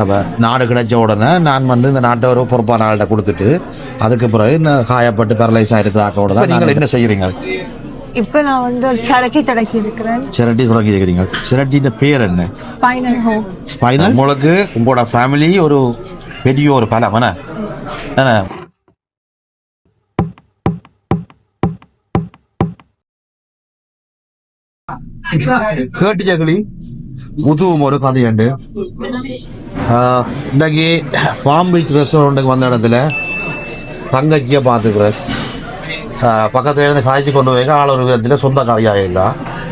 அப்போ நாடு கிடைச்ச உடனே நான் வந்து இந்த நாட்டை ஒரு பொறுப்பான ஆள்கிட்ட கொடுத்துட்டு அதுக்கு பிறகு நான் காயப்பட்டு பேரலைஸ் ஆகிருக்கிற ஆக்களோட தான் நீங்கள் என்ன செய்கிறீங்க இப்போ நான் வந்து ஒரு சேரிட்டி தொடக்கி இருக்கிறேன். சிரட்டி தொடங்கி இருக்கிறீங்க. சிரட்டின்ற பேர் என்ன? ஃபைனல் ஹோம் ஸ்பைனல் உங்களுக்கு உங்களோட ஃபேமிலி ஒரு பெரிய ஒரு பலம் என்ன? என்ன? கேட்டு ஜகளி முதுவும் ஒரு கதையுண்டு இன்னைக்கு பாம் பீச் ரெஸ்டாரண்ட்டுக்கு வந்த இடத்துல தங்கச்சியை பார்த்துக்கிறேன் பக்கத்துல இருந்து காய்ச்சி கொண்டு போய் ஆள் ஒரு விதத்தில் சொந்தக்காரியாக இல்லை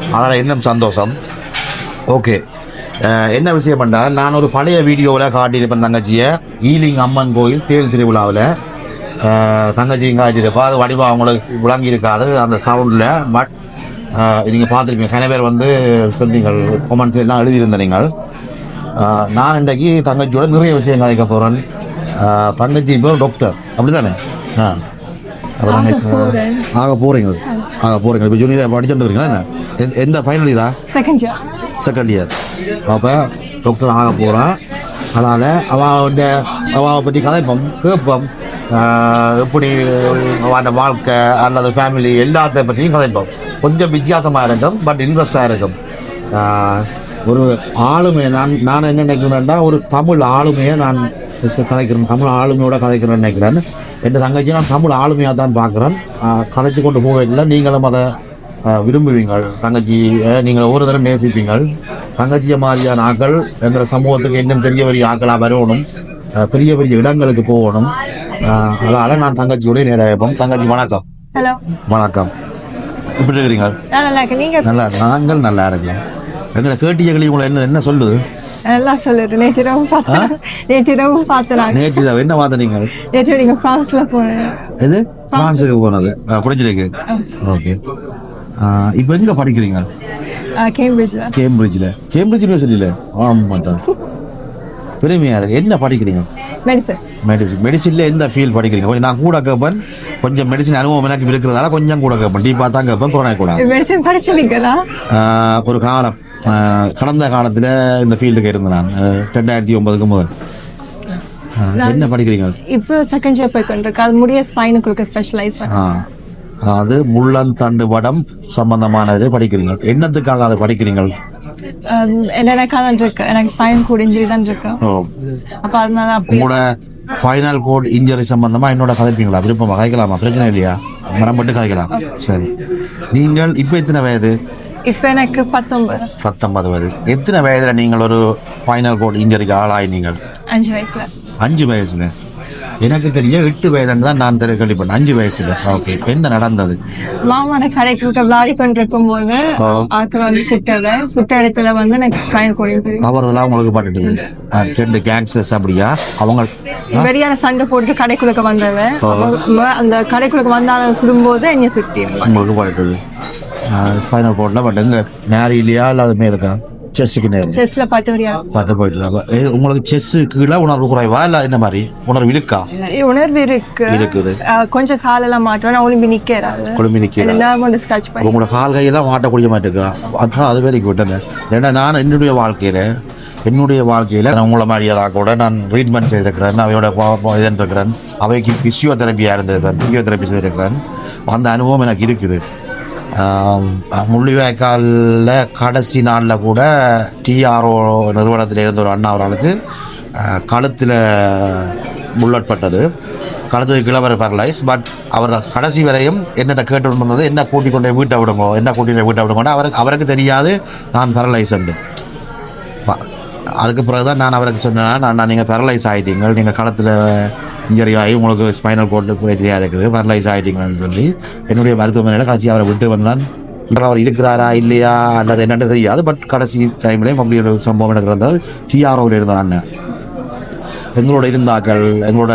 அதனால் இன்னும் சந்தோஷம் ஓகே என்ன விஷயம் பண்ணா நான் ஒரு பழைய வீடியோவில் காட்டியிருப்பேன் தங்கச்சியை ஈலிங் அம்மன் கோயில் தேல் திருவிழாவில் தங்கச்சியும் காய்ச்சிருப்பா அது வடிவம் அவங்களுக்கு விளங்கி இருக்காது அந்த சவுண்டில் பட் நீங்கள் பார்த்துருப்பீங்க. கன பேர் வந்து சொன்னீங்கள் கொமெண்ட்ஸ் எல்லாம் எழுதியிருந்த நீங்கள். நான் இன்றைக்கு தங்கச்சியோட நிறைய விஷயம் கதைக்க போகிறேன் தங்கச்சி இப்போ டாக்டர் அப்படி தானே ஆ அப்புறம். ஆக போகிறீங்க ஆக போகிறீங்க இப்போ ஜூனியர் படிச்சுட்டு இருக்கீங்களா என்ன? எந்த- ஃபைனல் இதா செகண்ட் இயர் செகண்ட் இயர் அப்போ டாக்டர் ஆக போகிறான் அதனால் அவள் வந்து அவளை பற்றி கதைப்போம் கேட்போம். எப்படி அவன் வாழ்க்கை அல்லது ஃபேமிலி எல்லாத்த பற்றியும் கதைப்போம். கொஞ்சம் வித்தியாசமாக இருக்கும் பட் இன்ட்ரெஸ்டாக இருக்கும். ஒரு ஆளுமை நான் நான் என்ன நினைக்கிறேன்னா ஒரு தமிழ் ஆளுமையை நான் கதைக்கிறேன் தமிழ் ஆளுமையோட கதைக்கிறேன்னு நினைக்கிறேன். என் தங்கச்சி நான் தமிழ் ஆளுமையாக தான் பார்க்குறேன். கதைச்சு கொண்டு போகவில்லை நீங்களும் அதை விரும்புவீங்கள். தங்கச்சி நீங்கள் ஒரு தடவை நேசிப்பீங்கள். தங்கச்சிய மாதிரியான ஆக்கள் எங்கள் சமூகத்துக்கு இன்னும் பெரிய பெரிய ஆக்களாக வரணும். பெரிய பெரிய இடங்களுக்கு போகணும். அதனால நான் தங்கச்சியோட நேரம் தங்கச்சி வணக்கம். வணக்கம். எப்படி இருக்கிறீங்க நல்லா நீங்க? நல்லா நாங்கள் நல்லா இருக்கலாம் எங்களை கேட்டியகளி உங்களை என்ன என்ன சொல்லுது? நல்லா சொல்லுது. நேற்று இரவு பார்த்தேன். நேற்று இரவு பார்த்தேன் நான். நேற்று இரவு என்ன பார்த்த நீங்கள்? நேற்று நீங்க பிரான்ஸ்ல போனேன் எது? பிரான்ஸுக்கு போனது. புரிஞ்சிருக்கு. ஓகே. இப்போ எங்கே படிக்கிறீங்க? கேம்பிரிட்ஜ்ல. கேம்பிரிட்ஜில். கேம்பிரிட்ஜ் யூனிவர்சிட்டியில் ஆமாம். பெருமையாக இருக்கு. என்ன படிக்கிறீங்க? மெடிசன் மெடிசின் மெடிசினில் எந்த ஃபீல்ட் படிக்கிறீங்க? கொஞ்சம் நான் கூட கேட்பேன் கொஞ்சம் மெடிசின் அனுபவம் எனக்கு இருக்கிறதால கொஞ்சம் கூட கேட்பேன் டீப்பாக தான் கேட்பேன் கொரோனா கூட. மெடிசன் படிச்சிருக்கீங்களா? ஆஹ் ஒரு காலம். கடந்த காலத்தில் இந்த ஃபீல்டுக்கு இருந்தேன் நான். ரெண்டாயிரத்தி ஒன்பதுக்கு முதல். என்ன படிக்கிறீங்க? இப்போ செகண்ட் இயர் போய் கொண்டிருக்கு அது முடிய ஸ்பைனுக்கு ஸ்பெஷலைஸ் ஆ அது முள்ளந்தண்டு வடம் சம்பந்தமானது படிக்கிறீங்க. என்னத்துக்காக அதை படிக்கிறீங்க? எனக்கு அதான் இருக்கு? எனக்கு ஸ்பைன் கூட இன்ஜுரி தான் இருக்கு. அப்ப அதனால உங்களோட ஃபைனல் கோட் இன்ஜரி சம்பந்தமா என்னோட கதைப்பீங்களா விருப்பமா? கதைக்கலாமா பிரச்சனை இல்லையா? மரம் மட்டும் கதைக்கலாம் சரி. நீங்கள் இப்போ எத்தனை வயது? இப்ப எனக்கு பத்தொன்பது. பத்தொன்பது வயது. எத்தனை வயதுல நீங்கள் ஒரு ஃபைனல் கோட் இன்ஜரிக்கு ஆளாய் நீங்கள்? அஞ்சு வயசுல. அஞ்சு வயசுல. எனக்கு தெரிய எட்டு வயதுன்னு தான் நான் கேள்விப்பட்டேன். அஞ்சு வயசுல. ஓகே என்ன நடந்தது? மாமான கடைக்கு விளாடி கொண்டிருக்கும் போது ஆத்துல வந்து சுட்டல சுட்ட இடத்துல வந்து எனக்கு ஸ்பைன் கூட அவரெல்லாம் உங்களுக்கு பட்டுட்டுது. ஆ, ரெண்டு கேங்ஸ்டர்ஸ் அப்படியா? அவங்க வெறியான சண்டை போட்டு கடைக்குள்ள வந்தவன் அந்த கடைக்குள்ள வந்தான சுடும்போது என்னை சுட்டி உங்களுக்கு பட்டுது ஸ்பைனல் கோட்ல பட் எங்க நேரிலையா இல்லாத மாரி இருக்கா? செஸ்ஸுக்கு நேரம் செஸ்ல பார்த்து வரியா அப்ப, ஏ, உங்களுக்கு செஸ்ஸு கீழே உணர்வு குறைவா இல்ல என்ன மாதிரி? உணர்வு இருக்கா உணர்வு இருக்கு. இருக்குது கொஞ்சம் காலெல்லாம் மாட்டுவேன். ஒளிம்பி எல்லாரும் ஸ்கட்ச் பண்ணி உங்களோட கால் கையெல்லாம் மாட்டக்கூடிய மாட்டேக்கா? அதான் அது வரைக்கும் விட்டேன் ஏன்னா நான் என்னுடைய வாழ்க்கையில என்னுடைய வாழ்க்கையில நான் உங்களை மாதிரியாக கூட நான் ட்ரீட்மெண்ட் செய்திருக்கிறேன். அவையோட இருக்கிறேன் அவைக்கு பிசியோதெரப்பியாக இருந்திருக்கிறேன் பிசியோதெரப்பி செய்திருக்கிறேன். அந்த அனுபவம் எனக்கு இருக்குது. முள்ளிவாய்க்காலில் கடைசி நாளில் கூட டிஆர்ஓ நிறுவனத்தில் இருந்த ஒரு அண்ணா அவர்களுக்கு கழுத்தில் புல்லட் பட்டது கழுத்து கிழவர் பேரலைஸ் பட் அவர் கடைசி வரையும் என்னட்ட கேட்டு என்ன கூட்டிக் கொண்டு போய் வீட்டை விடுங்கோ என்ன கூட்டிகிட்டு வீட்டை விடுங்க அவருக்கு அவருக்கு தெரியாது நான் பேரலைஸ் என்று. அதுக்கு பிறகு தான் நான் அவருக்கு சொன்னேன் நான் நீங்கள் பேரலைஸ் ஆகிட்டீங்க நீங்கள் களத்தில் இன்ஜரி ஆகி உங்களுக்கு ஸ்பைனல் கோட்டு பிரச்சனையாக இருக்குது பேரலைஸ் ஆகிட்டீங்கன்னு சொல்லி என்னுடைய மருத்துவமனையில் கடைசி அவரை விட்டு வந்தான். இப்போ அவர் இருக்கிறாரா இல்லையா அல்லது என்னென்னு தெரியாது பட் கடைசி டைம்லேயும் அப்படி ஒரு சம்பவம் எனக்கு இருந்தால் டிஆர்ஓவில் இருந்தான் அண்ணன் எங்களோட இருந்தாக்கள் எங்களோட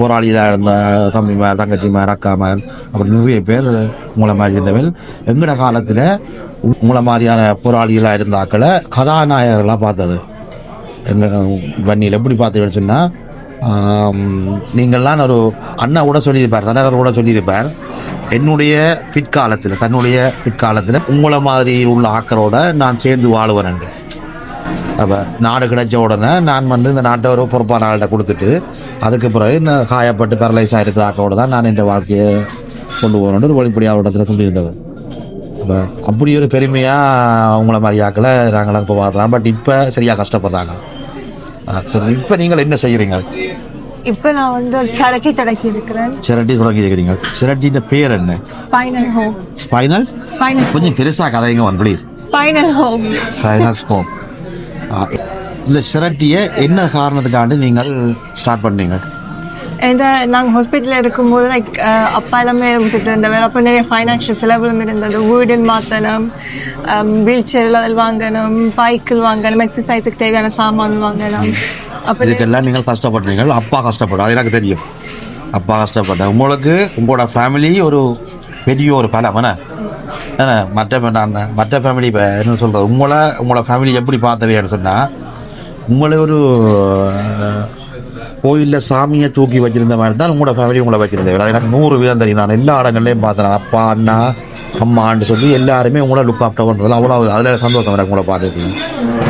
போராளியாக இருந்த தம்பிமார் தங்கச்சிமார் அக்காமார் அப்படி நிறைய பேர் உங்களை மாதிரி இருந்தவர்கள். எங்களோட காலத்தில் உங்களை மாதிரியான போராளிகளாக இருந்தாக்களை கதாநாயகர்களாக பார்த்தது. வன்னியில் எப்படி பார்த்தீங்கன்னு சொன்னால் நீங்கள்லாம் ஒரு அண்ணா கூட சொல்லியிருப்பார் தலைவர் கூட சொல்லியிருப்பார். என்னுடைய பிற்காலத்தில் தன்னுடைய பிற்காலத்தில் உங்களை மாதிரி உள்ள ஆக்கரோட நான் சேர்ந்து வாழுவேன் அப்போ நாடு கிடைச்ச உடனே நான் வந்து இந்த நாட்டை ஒரு பொறுப்பான ஆள்கிட்ட கொடுத்துட்டு அதுக்கு பிறகு நான் காயப்பட்டு பேரலைஸ் ஆகிருக்கிற ஆக்களோட தான் நான் என் வாழ்க்கையை கொண்டு போகணுன்னு ஒரு வழிப்படியாக இடத்துல சொல்லியிருந்தவர். அப்போ அப்படி ஒரு பெருமையாக அவங்கள மாதிரி ஆக்களை நாங்களாம் இப்போ பார்க்கலாம். பட் இப்போ சரியாக கஷ்டப்படுறாங்க. சரி இப்போ நீங்கள் என்ன செய்கிறீங்க இப்ப நான் வந்து ஒரு சேரிட்டி தொடக்கி இருக்கிறேன். சிரட்டி தொடங்கி இருக்கிறீங்க. சிரட்டின்ற பேர் என்ன? ஸ்பைனல் ஹோம் ஸ்பைனல் ஸ்பைனல் கொஞ்சம் பெருசாக கதைங்க வந்து please spinal home spinal scope இந்த சிரட்டியை என்ன காரணத்துக்காண்டி நீங்கள் ஸ்டார்ட் பண்ணீங்க? இந்த நாங்கள் ஹாஸ்பிட்டலில் இருக்கும்போது லைக் அப்பா எல்லாமே விட்டுட்டு இருந்தவர் அப்போ நிறைய ஃபைனான்ஷியல் செலவுகளும் இருந்தது. வீடில் மாற்றணும் வீல் சேரில் வாங்கணும் பைக்கில் வாங்கணும் எக்ஸசைஸுக்கு தேவையான சாமான் வாங்கணும். அப்படி இதுக்கெல்லாம் நீங்கள் கஷ்டப்படுறீங்க அப்பா கஷ்டப்படும் அது எனக்கு தெரியும். அப்பா கஷ்டப்பட்டேன் உங்களுக்கு உங்களோட ஃபேமிலி ஒரு பெரிய ஒரு பலம் என்ன? ஏன்னா மற்ற நான் மற்ற ஃபேமிலி இப்போ என்ன சொல்கிறது உங்களை உங்களோட ஃபேமிலி எப்படி பார்த்தவையான்னு சொன்னால் உங்களை ஒரு கோயிலில் சாமியை தூக்கி வச்சிருந்த மாதிரி தான் உங்களோட ஃபேமிலி உங்களை வச்சிருந்தேன் எனக்கு நூறு வீதம் தெரியும். நான் எல்லா இடங்கள்லையும் பார்த்தேன். அப்பா அண்ணா அம்மான்னு சொல்லி எல்லாருமே உங்களை லுக் ஆஃப்டர் பண்ணுறது அவ்வளோ அதில் சந்தோஷம் எனக்கு உங்களை பார்த்துருக்கீங்க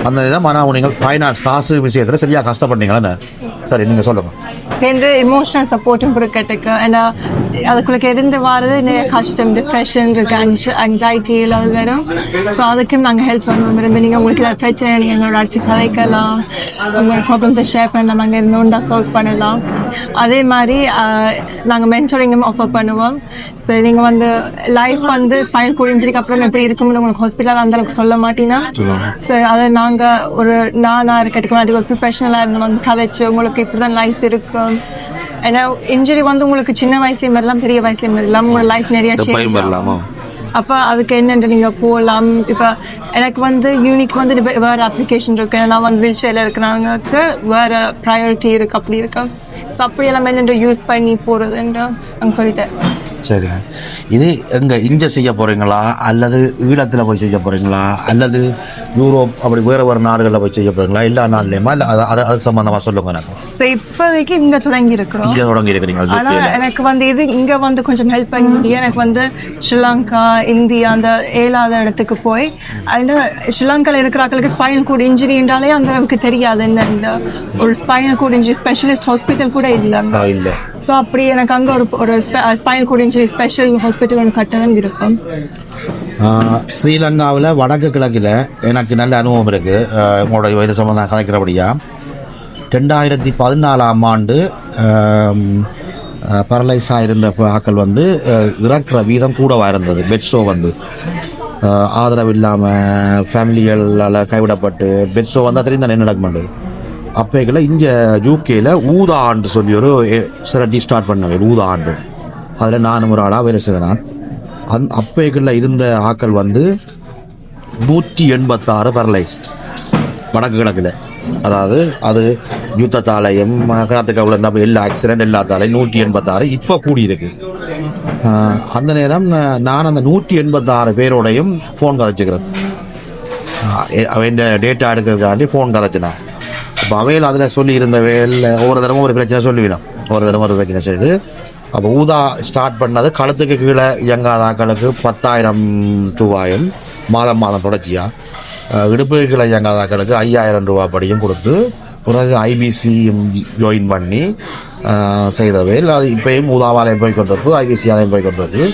அந்த இதான் ஆனால் நீங்கள் ஃபைனான்ஸ் காசு விஷயத்தில் சரியாக கஷ்டப்பட்டீங்களே சரி நீங்கள் சொல்லுங்கள் வந்து இமோஷனல் சப்போர்ட்டும் கொடுக்கறதுக்கு ஏன்னா அதுக்குள்ள இருந்து வர்றது நிறைய கஷ்டம் டிப்ரெஷன் இருக்கு அங்ஸைட்டி எல்லாம் வரும். ஸோ அதுக்கும் நாங்கள் ஹெல்ப் பண்ணுவோம். இருந்து நீங்கள் உங்களுக்கு ஏதாவது பிரச்சனை நீங்கள் எங்களோட அடிச்சு கதைக்கலாம் உங்களோட ப்ராப்ளம்ஸை ஷேர் பண்ணலாம். நாங்கள் இருந்தோண்டா சால்வ் பண்ணலாம். அதே மாதிரி நாங்கள் மென்டரிங்கும் ஆஃபர் பண்ணுவோம். சரி நீங்கள் வந்து லைஃப் வந்து ஸ்பைனல் இன்ஜுரிக்கு அப்புறம் எப்படி இருக்கும்னு உங்களுக்கு ஹாஸ்பிட்டலில் அந்த அளவுக்கு சொல்ல மாட்டீங்கன்னா சரி அதை நாங்கள் ஒரு நானாக இருக்கட்டுக்கு அது ஒரு ப்ரொஃபஷனலாக இருந்து வந்து கதைச்சு உங்களுக்கு இப்படி தான் லைஃப் இருக்கும் ஏன்னா இன்ஜுரி வந்து உங்களுக்கு சின்ன வயசுலையும் வரலாம் பெரிய வயசுலையும் வரலாம் உங்களோட லைஃப் நிறைய சேஞ்ச் வரலாமா? அப்போ அதுக்கு என்னென்று நீங்கள் போகலாம் இப்போ எனக்கு வந்து யூனிக் வந்து வேற அப்ளிகேஷன் இருக்கு. நான் வந்து வீல் சேரில் இருக்கிறவங்களுக்கு வேற ப்ரையாரிட்டி இருக்கு. அப்படி இருக்கு? ஸோ அப்படி எல்லாம் என்னென்று யூஸ் பண்ணி போகிறதுன்னு நாங்கள் சொல்லிட்டேன். சரிங்க இது எங்கே இங்கே செய்ய போகிறீங்களா அல்லது ஈழத்தில் போய் செய்ய போகிறீங்களா அல்லது யூரோப் அப்படி வேறு வேறு நாடுகளில் போய் செய்ய போகிறீங்களா எல்லா நாள்லையுமா இல்லை அது அது அது சம்மந்தமாக சொல்லுங்க எனக்கு. இப்போதைக்கு இங்கே தொடங்கி இருக்கிறோம். இங்கே தொடங்கி இருக்கிறீங்க ஆனா எனக்கு வந்து இது இங்க வந்து கொஞ்சம் ஹெல்ப் பண்ண முடியும் எனக்கு வந்து ஸ்ரீலங்கா இந்தியா அந்த ஏழாவது இடத்துக்கு போய் அந்த ஸ்ரீலங்கால இருக்கிறாங்களுக்கு ஸ்பைனல் கோட் இன்ஜுரின்றாலே அந்த அளவுக்கு தெரியாது. என்ன இந்த ஒரு spinal cord injury specialist hospital கூட இல்லைங்க இல்லை. ஸோ அப்படி எனக்கு அங்க ஒரு ஒரு spinal cord injury special hospital ஒன்று கட்டணும் இருக்கும் ஸ்ரீலங்காவில் வடக்கு கிழக்கில் எனக்கு நல்ல அனுபவம் இருக்குது உங்களோட வயது சம்பந்தம் கலைக்கிறபடியாக ரெண்டாயிரத்தி பதினாலாம் ஆண்டு பரலைஸாக இருந்த ஆக்கள் வந்து இறக்குற வீதம் கூடவாக இருந்தது. பெட்ஸோ வந்து. ஆதரவு இல்லாமல் ஃபேமிலிகளால் கைவிடப்பட்டு பெட்ஸோ வந்தால் தெரியும் தானே என்ன நடக்குமாண்டு அப்போக்கில் இங்கே யூகேயில் ஊதா ஆண்டு சொல்லி ஒரு சிரட்டி ஸ்டார்ட் பண்ணவே ஊதா ஆண்டு. அதில் நானும் ஒரு ஆளாக வேலை செய்தேன் அந் அப்பேக்கில் இருந்த ஆக்கள் வந்து நூற்றி எண்பத்தாறு பரலைஸ் வடக்கு கிழக்கில். அதாவது அது யுத்தத்தாலையும் கிணத்துக்கவுல அவ்வளோ இருந்தால் எல்லா ஆக்சிடென்ட் எல்லாத்தாலையும் நூற்றி எண்பத்தாறு இப்போ கூடியிருக்கு. அந்த நேரம் நான் அந்த நூற்றி எண்பத்தாறு பேரோடையும் ஃபோன் கதைச்சிக்கிறேன். அவன் டேட்டா எடுக்கிறதுக்காண்டி ஃபோன் கதைச்சினான். இப்போ அவையில் அதில் சொல்லி இருந்த வேலை ஒவ்வொரு தடவை ஒரு பிரச்சனை சொல்லிவிடும். ஒரு தடவை ஒரு பிரச்சனை செய்து அப்போ ஊதா ஸ்டார்ட் பண்ணது களத்துக்கு கீழே இயங்காத ஆக்களுக்கு பத்தாயிரம் ரூபாயும் மாதம் மாதம் தொடர்ச்சியாக இடுப்புக்கு கீழே இயங்காத ஆக்களுக்கு ஐயாயிரம் ரூபாய் படியும் கொடுத்து பிறகு ஐபிசியும் ஜாயின் பண்ணி ஆஹ், அது இப்பயும் ஊதாவாலயம் போய் கொண்டிருக்கு ஐபிசி ஆலயம் போய் கொண்டிருக்கு.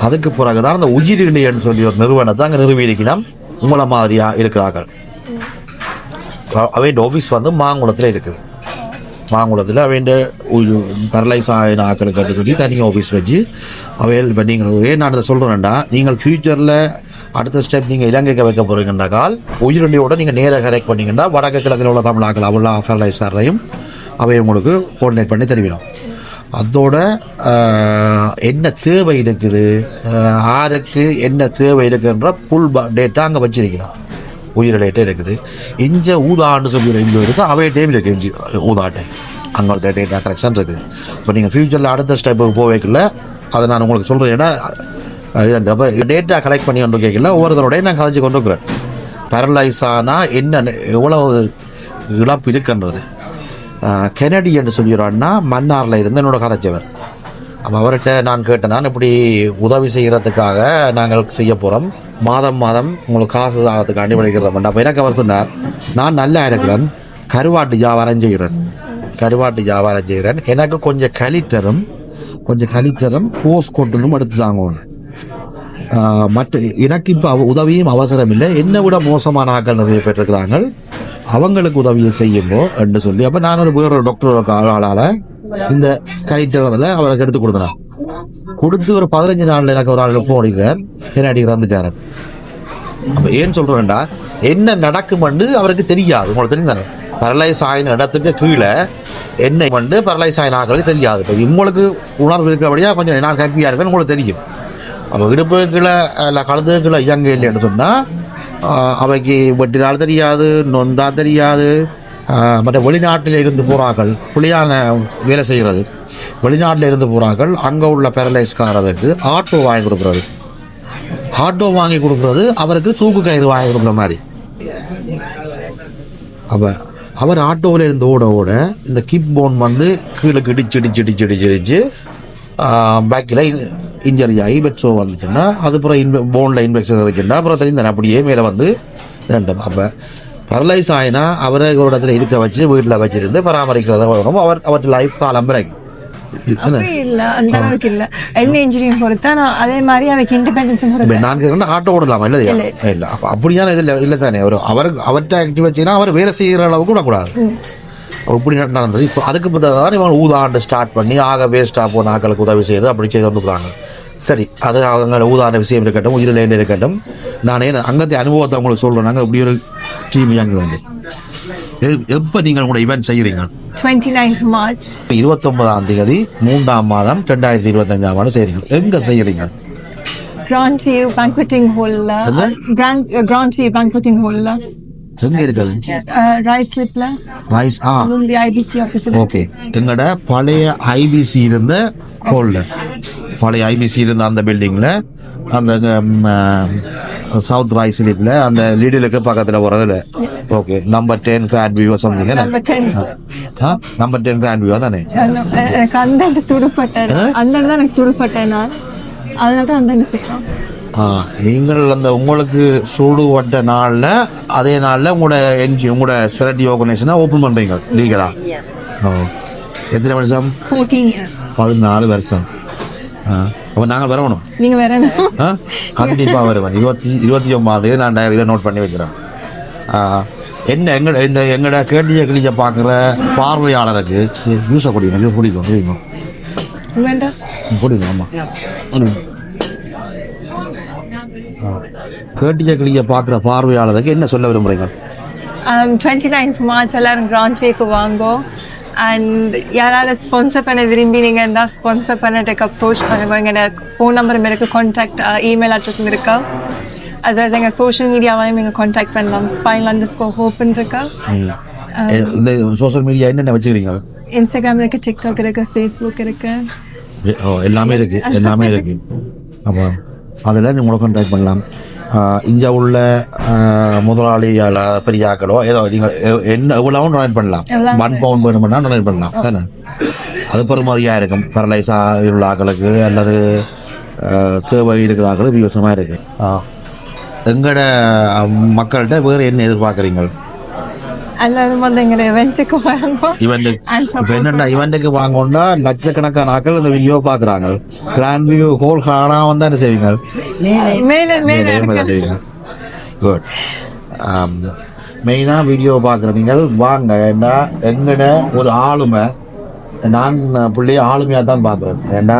அதுக்கு பிறகு தான் அந்த உயிரிணையன்னு சொல்லி ஒரு நிறுவனத்தை அங்கே நிறுவியிருக்கலாம் உங்களை மாதிரியாக இருக்கிறார்கள். அவன் ஆஃபீஸ் வந்து மாங்குளத்தில் இருக்குது. மாங்குளத்தில் அவன் பரலைஸ் ஆகின ஆக்களுக்கு சொல்லி தனி ஆஃபீஸ் வச்சு அவையில் இப்போ நீங்கள் ஏன் நான் இதை சொல்கிறேன்டா நீங்கள் ஃப்யூச்சரில் அடுத்த ஸ்டெப் நீங்கள் இலங்கைக்கு வைக்க போகிறீங்கன்றால் உயிரிண்டியோட நீங்கள் நேராக கரெக்ட் பண்ணிங்கன்னா வடக்கு கிழக்கில் உள்ள தமிழ் ஆக்கள் அவ்வளோ பரலைஸாரையும் அவை உங்களுக்கு கோஆர்டினேட் பண்ணி தருவிடும் அதோட என்ன தேவை இருக்குது ஆருக்கு என்ன தேவை இருக்குன்ற புல் டேட்டா அங்கே வச்சிருக்கிறோம் உயிரிழையிட்டே இருக்குது. இஞ்ச ஊதான்னு சொல்லி ஒரு இருக்குது அவைய டேம் இருக்குது இஞ்சி ஊதாட்டை அங்கே டேட்டா கலெக்ஷன் இருக்குது. இப்போ நீங்கள் ஃப்யூச்சரில் அடுத்த ஸ்டெப்புக்கு போவேக்கில் அதை நான் உங்களுக்கு சொல்கிறேன் ஏன்னா அப்போ டேட்டா கலெக்ட் பண்ணி கொண்டு கேட்கல ஒவ்வொருத்தரோடய நான் கதைச்சு கொண்டு இருக்கிறேன் பேரலைஸ் ஆனால் என்ன எவ்வளோ இழப்பு இருக்குன்றது. கெனடி என்று சொல்லிடுறான்னா மன்னாரில் இருந்து என்னோட கதைச்சவர். அப்போ அவர்கிட்ட நான் கேட்டேன் நான் இப்படி உதவி செய்கிறதுக்காக நாங்கள் செய்ய போகிறோம் மாதம் மாதம் உங்களுக்கு காசு தானத்துக்காண்டி படிக்கிறேன் அப்போ எனக்கு அவர் சொன்னார் நான் நல்லா இருக்கிறேன் கருவாட்டு வியாபாரம் செய்கிறேன். கருவாட்டு வியாபாரம் செய்கிறேன். எனக்கு கொஞ்சம் கலித்தரும் கொஞ்சம் கலித்தரும் போஸ் கொட்டலும் எடுத்து தாங்கணும் மற்ற எனக்கு இப்போ உதவியும் அவசரம் இல்லை. என்னை விட மோசமான ஆக்கள் நிறைய பேர் இருக்கிறாங்க. அவங்களுக்கு உதவியை செய்யுமோ என்று சொல்லி அப்போ நான் ஒரு வேறொரு டாக்டர் ஆளால் இந்த கைத்தளத்தில் அவருக்கு எடுத்து கொடுத்தேன் கொடுத்து ஒரு பதினஞ்சு நாள்ல எனக்கு ஒரு ஆள் ஃபோன் அடிக்கிறார் என்ன அடிக்கிற வந்துட்டார்? அப்போ ஏன் சொல்கிறேன்டா என்ன நடக்குமென்று அவருக்கு தெரியாது. உங்களுக்கு தெரியும் பரலைஸ் ஆயின இடத்துக்கு கீழே என்ன வந்து பரலைஸ் ஆயின ஆட்களுக்கு தெரியாது. இப்போ உங்களுக்கு உணர்வு இருக்கிறபடியா கொஞ்சம் நான் ஹாப்பியாக இருக்குன்னு உங்களுக்கு தெரியும். அப்போ இடுப்பு கீழே இல்லை கழுது கீழே இயங்க இல்லைன்னு சொன்னால் அவைக்கு வெட்டினால் தெரியாது நொந்தா தெரியாது. மற்ற வெளிநாட்டில் இருந்து போகிறார்கள் புலியான வேலை செய்கிறது. வெளிநாட்டில் இருந்து போகிறார்கள் அங்கே உள்ள பேரலைஸ்காரருக்கு ஆட்டோ வாங்கி கொடுக்குறது. ஆட்டோ வாங்கி கொடுக்குறது அவருக்கு தூக்கு கயிறு வாங்கி கொடுக்குற மாதிரி. அப்போ அவர் ஆட்டோவில் இருந்து ஓட ஓட இந்த கிப் போன் வந்து கீழே இடிச்சு இடிச்சு இடிச்சு இடிச்சு இடிச்சு பேக்கில் இன்ஜரி ஆகி பெட்ஸோ வந்துச்சுன்னா அது அப்புறம் இன்வெ போனில் இன்ஃபெக்ஷன் இருந்துச்சுன்னா அப்புறம் தெரிந்த அப்படியே மேலே வந்து ரெண்டும் அப்போ பரலைஸ் ஆகினா அவரை ஒரு இடத்துல இருக்க வச்சு வீட்டில் வச்சுருந்து பராமரிக்கிறத அவர் அவர் லைஃப் காலம் பிறகு அந்த அளவுக்கு இல்ல. என்ன இன்ஜினியரிங் பொறுத்தா நான் அதே மாதிரி அவருக்கு இண்டிபெண்டன்ஸ் இப்ப பொறுத்து நான் கேட்கறேன் ஆட்டோ ஓடலாமா இல்லை. இல்லை அப்போ அப்படியான இதில் இல்லை தானே. அவர் அவர் அவர்கிட்ட ஆக்டிவ் வச்சுன்னா அவர் வேலை செய்கிற அளவுக்கு விடக்கூடாது. இப்படி நடந்தது. இப்போ அதுக்கு பிறகு இவன் ஊதாண்டு ஸ்டார்ட் பண்ணி ஆக வேஸ்ட்டாக போன ஆட்களுக்கு உதவி செய்து அப்படி செய்து வந்துக்கிறாங்க. சரி அது அவங்க ஊதாண்ட விஷயம் இருக்கட்டும் உயிரில் இருக்கட்டும். நானே அங்கத்தை அனுபவத்தை உங்களுக்கு சொல்கிறேன் நாங்கள் இப்படி ஒரு டீம் வந்து எப்போ நீங்கள் உங்களோட இவெண்ட் செய்கிறீங்க இருபத்தொன்பதாம் தேதி மூன்றாம் மாதம் ரெண்டாயிரத்தி இருபத்தஞ்சாம் ஆண்டு செய்கிறீங்க எங்கே செய்கிறீங்க கிராண்ட் வியூ பேங்க்வெட்டிங் ஹால்ல? கிராண்ட் கிராண்ட் வியூ பேங்க்வெட்டிங் ஹால்ல எங்கே இருக்குது ரைஸ் ஸ்லிப்ல ரைஸ் ஆ. ஐபிசி ஆஃபீஸில் ஓகே எங்களோட பழைய ஐபிசி இருந்த ஹோலில் பழைய ஐபிசி இருந்த அந்த பில்டிங்கில் அந்த சவுத் ரைஸ் ஸ்லீப்பில் அந்த லீடிலுக்கு பக்கத்தில் போகிறதுல okay number ten fat view something number ten fat view தானே? எனக்கு அந்த சுடுபட்டேன் அந்த அண்டை தான் எனக்கு சுடுபட்டேன் நான். அதனால தான் அந்த நீங்கள் அந்த உங்களுக்கு சூடுபட்ட நாளில் அதே நாளில் உங்களோட என்ஜி உங்களோட செலக்டி ஆர்கனைசேஷனை ஓப்பன் பண்ணுறீங்க லீகலா ஓ எத்தனை வருஷம்? பதினாலு வருஷம். ஆ. அப்போ நாங்கள் வரணும். நீங்க வேற என்ன ஆ? கண்டிப்பாக வருவேன். இருபத்தி இருபத்தி ஒன்பது நான் டைரியில் நோட் பண்ணி வைக்கிறேன். என்ன எங்கட இந்த எங்கட கேட்டிய கிளிய பார்க்குற பார்வையாளருக்கு யூஸை குடிக்கணும் இது பிடிக்கும் பிடிக்கும் வேண்டாம் பிடிக்கும் ஆமாம் கேட்டிய கிளிய பார்க்குற பார்வையாளருக்கு என்ன சொல்ல விரும்புகிறீங்க டுவெண்ட்டி நைன்த் மார்ச் எல்லாரும் கிராண்ட் ஷேக்கு வாங்கோ. அண்ட் யாராவது ஸ்பான்சர் பண்ண விரும்பினீங்கன்னா ஸ்பான்சர் பண்ணிட்டு அப்ரோச் பண்ணுங்க. எங்களோட ஃபோன் நம்பரும் இருக்கு. கான்டாக்ட் இமெயில் அட்ரஸும் இருக்கா? அது எங்கள் சோஷியல் மீடியாவையும் நீங்கள் கான்டாக்ட் பண்ணலாம். ஸ்பைன் அண்டர் ஸ்கோர் ஓப்பன் இருக்கா? எ- இந்த சோஷியல் மீடியா என்னென்ன வச்சுக்கிறீங்க? இன்ஸ்டாகிராம் இருக்கு டிக்டாக் இருக்கு ஃபேஸ்புக் இருக்கு. எ- ஓ எல்லாமே இருக்கு. எல்லாமே இருக்கு. அப்போ அதில் நீ உங்களை கான்டாக்ட் பண்ணலாம். இங்கே உள்ள ஆ, முதலாளியால பெரியாக்களோ ஏதோ நீங்கள் என்ன எவ்வளவும் டொனேட் பண்ணலாம்? ஒன் பவுண்ட் வேணும்னா டொனேட் பண்ணலாம் தானே? அது பெருமதியாக இருக்கும். பேரலைஸாக உள்ள ஆக்களுக்கு அல்லது தேவை இருக்கிற ஆக்களுக்கு விவசமாக இருக்கு. ஆ. எங்களோட மக்கள்கிட்ட வேறு என்ன எதிர்பார்க்குறீங்க எல்லாரும் வந்து event-க்கு வரணும் இப்போ என்னென்ன இவன்ட்டுக்கு வாங்கணும்னா லட்சக்கணக்கான ஆட்கள் இந்த வீடியோ பார்க்குறாங்க கிராண்ட் வியூ ஹோல் காணாம வந்தா என்ன செய்வீங்க மேல மேல குட் மெயினாக வீடியோ பார்க்குற நீங்கள் வாங்க ஏன்னா எங்கட ஒரு ஆளுமை நான் பிள்ளைய ஆளுமையாக தான் பார்க்குறேன் ஏன்னா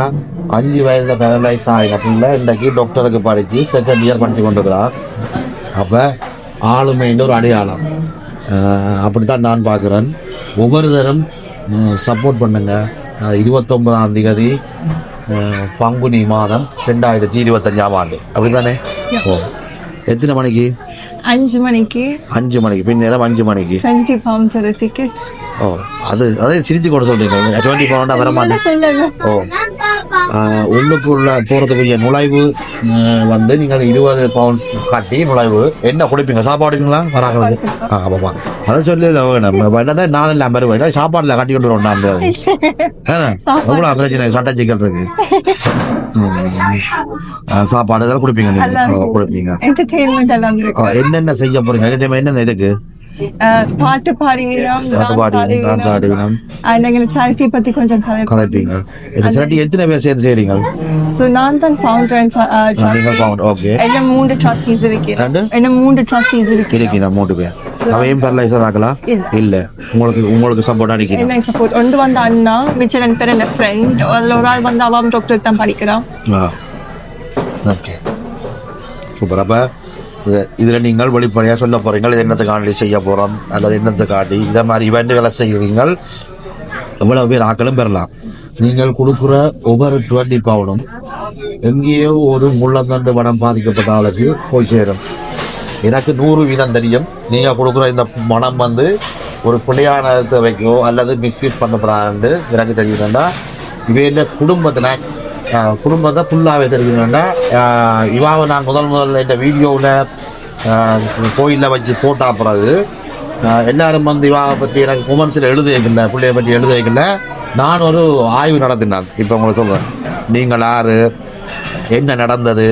அஞ்சு வயதில் பேரலைஸ் ஆகின பிள்ளை இன்றைக்கி டாக்டருக்கு படித்து செகண்ட் இயர் படித்து கொண்டிருக்கிறார் அப்போ ஆளுமைன்ற ஒரு அடையாளம் அப்படி தான் நான் பார்க்குறேன். ஒவ்வொரு தரம் சப்போர்ட் பண்ணுங்க. அஹ், இருபத்தொன்பதாம் தேதி பங்குனி மாதம் ரெண்டாயிரத்தி இருபத்தஞ்சாம் ஆண்டு. அப்படி தானே ஓ. எத்தனை மணிக்கு? அஞ்சு மணிக்கு. அஞ்சு மணிக்கு பின்னேரம் அஞ்சு மணிக்கு. டுவெண்ட்டி பவுண்ட்ஸ் ஒரு டிக்கெட் ஓ அது அதே சிரிச்சு கொண்டு சொல்றீங்க டுவெண்ட்டி பவுண்டா வர மாட்டேன். ஓ. உள்ளுக்குள்ள போறதுக்குரிய நுழைவு வந்து நீங்கள் இருபது பவுண்ட்ஸ் கட்டி நுழைவு. என்ன குடிப்பீங்க? சாப்பாடுங்களா? வராங்களுக்கு ஆ ஆமாப்பா அதை சொல்லி என்னதான் நான் எல்லாம் வருவேன் சாப்பாடுல கட்டி கொண்டு வரோம் நான் எவ்வளோ பிரச்சனை? சட்டை சிக்கல் இருக்கு. சாப்பாடு இதெல்லாம் குடிப்பீங்க நீங்க. ஓ, குடிப்பீங்க. என்டர்டெயின்மெண்ட் எல்லாம் என்னென்ன செய்ய போறீங்க? என்னென்ன என்னென்ன இருக்கு? பாட்டு பாடுகிறோம் டான்ஸ் ஆடுவீங்க எங்களை சேரிட்டி பத்தி கொஞ்சம் கலப்பீங்க இந்த சட்டி எத்தனை பேர் சேர்ந்து செய்றீங்க? ஸோ நான் தான் ஃபவுண்டர் நீங்கள் பவுண்ட் ஓகே என்ன மூன்று ட்ரஸ்டீஸ் இருக்கு? என்ன மூன்று ட்ரஸ்டீஸ் இருக்கு? இருக்கீங்க மூணு பேர். அவையும் பேரலைசர் ஆகலாம் இல்ல. இல்ல. உங்களுக்கு உங்களுக்கு சப்போர்ட்டா நிற்கணும் என்ன சப்போர்ட் ஒன்று வந்து அண்ணா மிச்சம் ரெண்டு பேர் என்ன ஃப்ரெண்ட் அதில் ஒரு ஆள் வந்து அவன் டாக்டர் தான் படிக்கிறான். ஓகே சூப்பர் அப்ப இது- இதில் நீங்கள் வெளிப்படையாக சொல்ல போகிறீங்கள் இது என்னத்தை காணொலி செய்ய போகிறோம் அல்லது என்னத்தை காட்டி இதை மாதிரி இவெண்ட்டுகளை செய்கிறீங்கள் எவ்வளவு பேர் ஆக்களும் பெறலாம். நீங்கள் கொடுக்குற ஒவ்வொரு டுவெண்ட்டி பவுனும் எங்கேயோ ஒரு முள்ளந்தண்டு வடம் பாதிக்கப்பட்ட ஆளுக்கு போய் சேரும். எனக்கு நூறு வீதம் தெரியும். நீங்கள் கொடுக்குற இந்த மனம் வந்து ஒரு பிள்ளையான வைக்கோ அல்லது மிஸ்யூஸ் பண்ணப்படாது எனக்கு தெரியுதுன்னா இவையில குடும்பத்தில் குடும்பத்தை ஃபுல்லாகவே தெரியுதுன்னா இவாவை நான் முதல் முதல்ல இந்த வீடியோவில் கோயிலில் வச்சு போட்டா பிறகு எல்லாரும் வந்து இவாவை பற்றி எனக்கு குமன்ஸில் எழுத வைக்கல பிள்ளைய பற்றி எழுத வைக்கல நான் ஒரு ஆய்வு நடத்தினேன். இப்போ உங்களுக்கு சொல்கிறேன் நீங்கள் யார்? என்ன நடந்தது?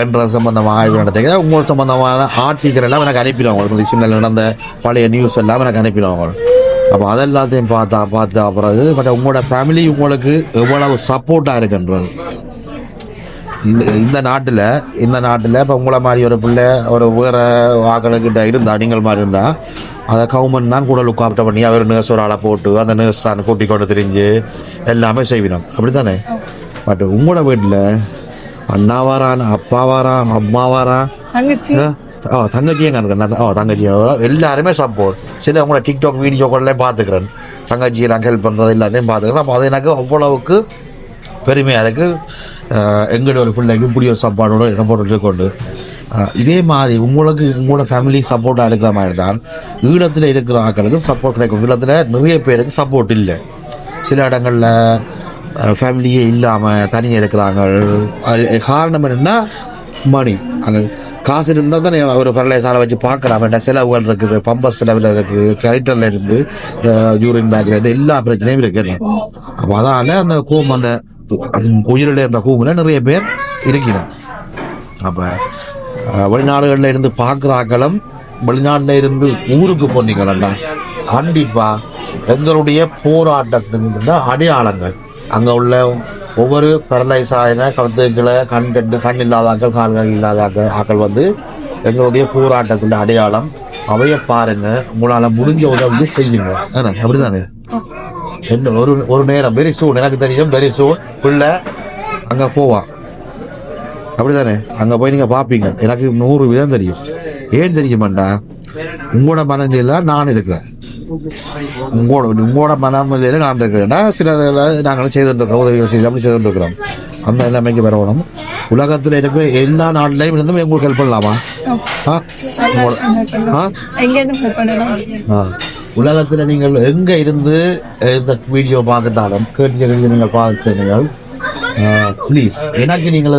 என்ற சம்பந்தமாக ஆய்வு நடத்துங்க உங்கள் சம்பந்தமான ஆர்டிக்கல் எல்லாம் எனக்கு அனுப்பிடுவாங்க. உங்களுக்கு சின்ன நடந்த பழைய நியூஸ் எல்லாம் எனக்கு அனுப்பிடுவாங்க. அப்போ அதெல்லாத்தையும் பார்த்தா பார்த்தா பிறகு பட் உங்களோட ஃபேமிலி உங்களுக்கு எவ்வளவு சப்போர்ட்டாக இருக்குன்றது. இந்த இந்த நாட்டில் இந்த நாட்டில் இப்போ உங்களை மாதிரி ஒரு பிள்ளை ஒரு வேற ஆக்களுக்கிட்ட இருந்தா நீங்கள் மாதிரி இருந்தா அதை கவுமன் தான் கூட லுக் ஆப்ட பண்ணி அவர் நர்ஸ் ஒரு ஆளை போட்டு அந்த நர்ஸ் தான் கூட்டி கொண்டு திரிஞ்சு எல்லாமே செய்வினோம். அப்படி தானே பட் உங்களோட வீட்டில் அண்ணா வாரான் அப்பா வாரான் அம்மா வாரான். ஆ ஓ தங்கச்சியும் கணக்கு ஓ தங்கச்சி எல்லாருமே சப்போர்ட் சில உங்களோட டிக்டாக் வீடியோக்கள்லாம் பார்த்துக்கிறேன் தங்கச்சியை நான் ஹெல்ப் பண்ணுறது எல்லாத்தையும் பார்த்துக்கிறேன் அப்போ அது எனக்கு அவ்வளவுக்கு பெருமையாக இருக்குது எங்களோட ஒரு பிள்ளைக்கு இப்படி ஒரு சப்பாடோட சப்போர்ட் கொண்டு இதே மாதிரி உங்களுக்கு உங்களோட ஃபேமிலி சப்போர்ட்டாக இருக்கிற மாதிரி தான் ஈழத்தில் இருக்கிற ஆக்களுக்கு சப்போர்ட் கிடைக்கும் ஈழத்தில் நிறைய பேருக்கு சப்போர்ட் இல்லை சில இடங்களில் ஃபேமிலியே இல்லாமல் தனியாக இருக்கிறாங்க அது காரணம் என்னென்னா மணி அங்கே காசு இருந்தால் தானே ஒரு பரலைசாலை வச்சு பார்க்கலாம். வேண்டாம் செலவுகள் இருக்குது பம்பர் செலவில் இருக்குது கரெக்டரில் இருந்து யூரின் பேக்கில் இருந்து எல்லா பிரச்சனையும் இருக்குது அப்போ அதால் அந்த கூம் அந்த உயிரில் இருந்த கூமில் நிறைய பேர் இருக்கிறோம் அப்போ வெளிநாடுகளில் இருந்து பார்க்குறாக்களும் வெளிநாட்டில் இருந்து ஊருக்கு போனீங்களா கண்டிப்பாக எங்களுடைய போராட்டத்தின் அடையாளங்கள் அங்கே உள்ள ஒவ்வொரு பெரலைஸ் ஆகின கழுத்துக்களை கண் கண்டு கண் இல்லாதாக்கள் கால்கள் இல்லாதாக்கள் ஆக்கள் வந்து எங்களுடைய போராட்டத்தின் அடையாளம். அவைய பாருங்க உங்களால் முடிஞ்ச உதவி செய்யுங்க. அப்படிதானே? என்ன ஒரு ஒரு நேரம் வெரி சூன் எனக்கு தெரியும் வெரி சூன் பிள்ளை அங்கே போவான் அப்படிதானே? அங்கே போய் நீங்கள் பார்ப்பீங்க எனக்கு நூறு விதம் தெரியும். ஏன் தெரியுமாண்டா? உங்களோட மனநிலையில நான் இருக்கிறேன். உங்களோட உங்களோட மனநிலையில நான் இருக்கிறேன்னா சில நாங்களும் செய்துட்டு இருக்கிறோம் உதவிகள் செய்து அப்படி செய்துட்டு இருக்கிறோம் அந்த நிலைமைக்கு வரணும். உலகத்தில் இருக்கிற எல்லா நாட்டிலையும் இருந்தும் உங்களுக்கு ஹெல்ப் பண்ணலாமா? ஆ? ஆ? ஆ. உலகத்துல நீங்கள் எங்க இருந்து இந்த வீடியோ பார்த்துட்டாலும் கேட்டு நீங்கள் பார்த்துங்கள் ப்ளீஸ் எனக்கு நீங்கள்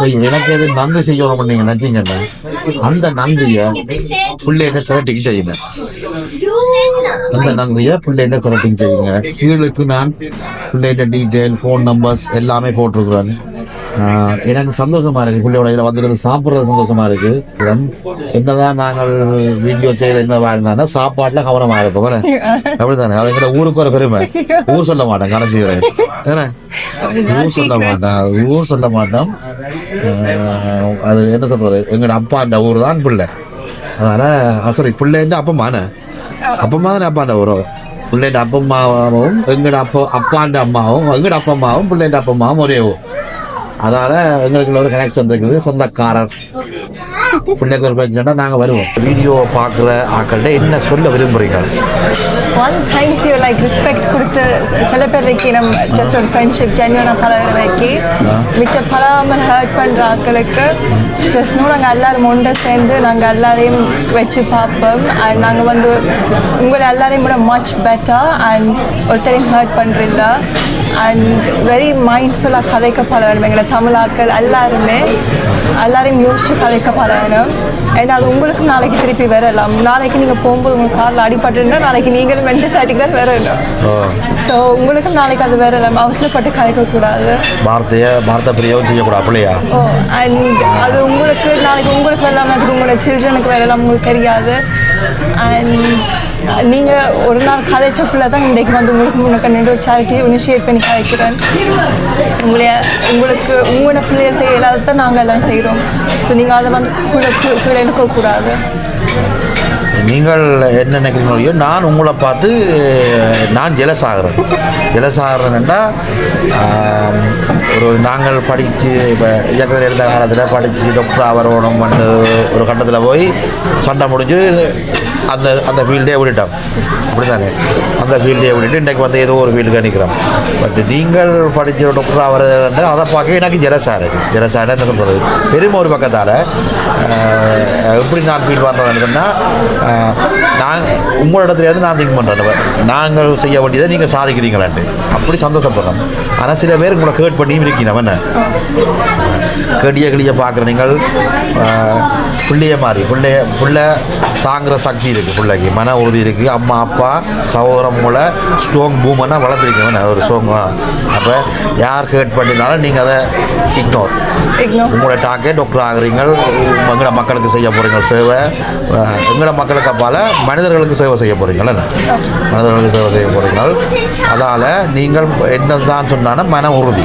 செய்யும் எனக்கு எது நன்றி செய்யணும் நீங்க நினைச்சீங்கன்னா அந்த நன்றியை பிள்ளைகிட்ட கரெக்டிங் செய்யுங்க. அந்த நன்றியை பிள்ளைகிட்ட செலக்டிங் செய்யுங்க. கீழுக்கு நான் பிள்ளைகிட்ட டீட்டெயில் ஃபோன் நம்பர்ஸ் எல்லாமே போட்டிருக்கிறேன். எனக்கு சந்தோஷமா இருக்கு. பிள்ளையோட இதில் வந்துருந்து சாப்பிட்றது சந்தோஷமா இருக்கு. என்னதான் நாங்கள் வீடியோ செய்யற என்ன வாழ்ந்தானா சாப்பாட்டுல கவனமா இருக்கும் என்ன? அப்படிதானே அது எங்கிட்ட ஊருக்கு ஒரு பெருமை. ஊர் சொல்ல மாட்டேன் கடைசி வரை. ஏன்னா ஊர் சொல்ல மாட்டேன் ஊர் சொல்ல மாட்டோம். அது என்ன சொல்றது? எங்கட அப்பா ஊர் தான் பிள்ளை. அதனால சாரி பிள்ளைன்ற அப்பம்மாண்ணே அப்பம்மா தானே அப்பாண்ட ஊரும் பிள்ளைன்ற அப்பம்மாவும் எங்கட அப்பா அப்பாண்ட அம்மாவும் எங்கட அப்பா அம்மாவும் பிள்ளைன்ற அப்பா அம்மாவும் ஒரே ஊர். அதனால எங்களுக்கு ஒரு கனெக்ஷன் இருக்குது. சொந்தக்காரர். பிள்ளைக்கு ஒரு பிரச்சனை நாங்கள் வருவோம். வீடியோ பார்க்குற ஆக்கள்கிட்ட என்ன சொல்ல விரும்புறீங்க? ஒன் தேங்க்யூ லைக் ரெஸ்பெக்ட் கொடுத்து சில பேர் நம்ம ஜஸ்ட் ஒரு ஃப்ரெண்ட்ஷிப் ஜென்யூனாக பழகிற மிச்ச மிச்சம் பழகாமல் ஹர்ட் பண்ணுற ஆட்களுக்கு ஜஸ்ட் நோ நாங்கள் எல்லாரும் ஒன்றை சேர்ந்து நாங்கள் எல்லாரையும் வச்சு பார்ப்போம். அண்ட் நாங்கள் வந்து உங்களை எல்லாரையும் கூட மச் பெட்டர் அண்ட் ஒருத்தரையும் ஹர்ட் பண்ணுறதில்ல அண்ட் வெரி மைண்ட்ஃபுல்லாக கதைக்க பழகணும். எங்களை தமிழாக்கள் எல்லாருமே எல்லாரையும் யோசிச்சு கதைக்க பழகணும். ஏன்னா அது உங்களுக்கு நாளைக்கு திருப்பி வரலாம் நாளைக்கு நீங்கள் போகும்போது உங்கள் காரில் அடிபட்டுன்னா நாளைக்கு நீங்களும் மென்டல் சாட்டிக்கு தான் வரணும் ஓ ஸோ உங்களுக்கும் நாளைக்கு அது வரலாம் அவசரப்பட்டு கதைக்கக்கூடாது பாரதிய பாரத பிரியாவும் செய்யக்கூடாது ஓ அண்ட் அது உங்களுக்கு நாளைக்கு உங்களுக்கு வரலாம் உங்களோட சில்ட்ரனுக்கு வரலாம் உங்களுக்கு தெரியாது. அண்ட் நீங்கள் ஒரு நாள் கதைச்ச பிள்ளை தான் இன்றைக்கு வந்து உங்களுக்கு முன்னுக்கு நின்று ஒரு சேரிட்டி இனிஷியேட் பண்ணி கதைக்கிறேன் உங்களைய உங்களுக்கு உங்களோட பிள்ளைகள் செய்ய இல்லாத நாங்கள் எல்லாம் செய்கிறோம் ஸோ நீங்கள் அதை வந்து கூட கீழே எடுக்கக்கூடாது. நீங்கள் என்ன நினைக்கிறீங்களோ நான் உங்களை பார்த்து நான் ஜெலஸ் ஆகிறேன். ஜெலஸ் ஆகிறேன்டா ஒரு நாங்கள் படித்து இப்போ இயக்கத்தில் இருந்த காலத்தில் படித்து டாக்டர் ஆவரோணம் வந்து ஒரு கட்டத்தில் போய் சண்டை முடிஞ்சு அந்த அந்த ஃபீல்டே விட்டுட்டோம். அப்படி தானே அந்த ஃபீல்டே விட்டுட்டு இன்றைக்கு வந்து ஏதோ ஒரு ஃபீல்டு நிற்கிறோம். பட் நீங்கள் படித்த டாக்டர் ஆகிறது அதை பார்க்க எனக்கு ஜெலஸாக இருக்குது ஜெலஸாக என்ன சொல்கிறது பெருமை ஒரு பக்கத்தால். எப்படி நான் ஃபீல் பண்ணுறேன்னு சொன்னால் நான் உங்களோட இடத்துலேருந்து நான் திங்க் பண்ணுறேன் நாங்கள் செய்ய வேண்டியதை நீங்கள் சாதிக்கிறீங்களான்ட்டு அப்படி சந்தோஷப்படுறோம். ஆனால் சில பேர் உங்களை கேட் பண்ணியும் இருக்கீங்க என்ன? கேடிய கிளிய பார்க்குற நீங்கள் பிள்ளைய மாதிரி பிள்ளைய பிள்ளை தாங்குற சக்தி இருக்குது பிள்ளைக்கு. மன உறுதி இருக்குது அம்மா அப்பா சகோதரம் மூளை ஸ்ட்ராங் பூமன்னா வளர்த்துருக்கீங்க ஒரு ஸ்ட்ராங் அப்போ யார் கேட் பண்ணினாலும் நீங்கள் அதை இக்னோர் உங்களோட டாக்கே டாக்டர் ஆகுறீங்க எங்களோட மக்களுக்கு செய்ய போகிறீங்க சேவை. எங்களோட மக்களுக்கு அப்பால மனிதர்களுக்கு சேவை செய்ய போகிறீங்கள மனிதர்களுக்கு சேவை செய்ய போகிறீங்க அதால் நீங்கள் என்ன தான் சொன்னாலும் மன உறுதி.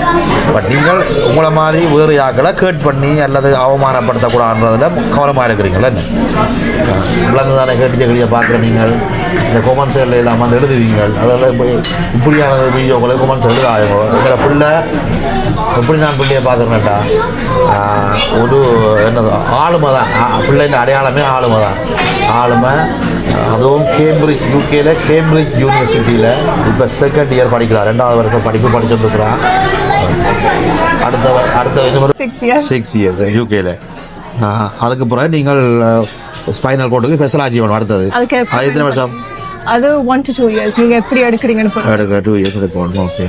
பட் நீங்கள் உங்களை மாதிரி வேறு யாக்களை கேட் பண்ணி அல்லது அவமானப்படுத்தக்கூடாதுன்றதுல கவனமாக இருக்கிறீங்களே விலங்கு தானே கேட்டு கேள்வியை பார்க்குற நீங்கள்? இந்த கொமெண்ட்ஸ் எல்லாம் வந்து எழுதுவீங்க அதெல்லாம் இப்போ இப்படியான வீடியோக்களை கொமெண்ட்ஸ் எழுதாங்க எங்களை பிள்ளை எப்படி நான் பிள்ளையை பார்க்குறேன்டா? ஒரு என்னது ஆளுமை தான். பிள்ளைங்க அடையாளமே ஆளுமை தான். ஆளுமை அதுவும் கேம்பிரிட்ஜ் யூகேல கேம்பிரிட்ஜ் யூனிவர்சிட்டியில் இப்போ செகண்ட் இயர் படிக்கிறான். ரெண்டாவது வருஷம் படிப்பு படிச்சுட்டு இருக்கிறான். அடுத்த அடுத்த சிக்ஸ் இயர்ஸ் யூகேல அதுக்கு பிறகு நீங்கள் ஸ்பைனல் கோட்டுக்கு ஸ்பெஷலாஜி வேணும் அடுத்தது. அது எத்தனை வருஷம்? அது ஒன் டு டூ இயர்ஸ் நீங்கள் எப்படி எடுக்கிறீங்கன்னு. எடுக்க டூ இயர்ஸ் எடுக்கணும் ஓகே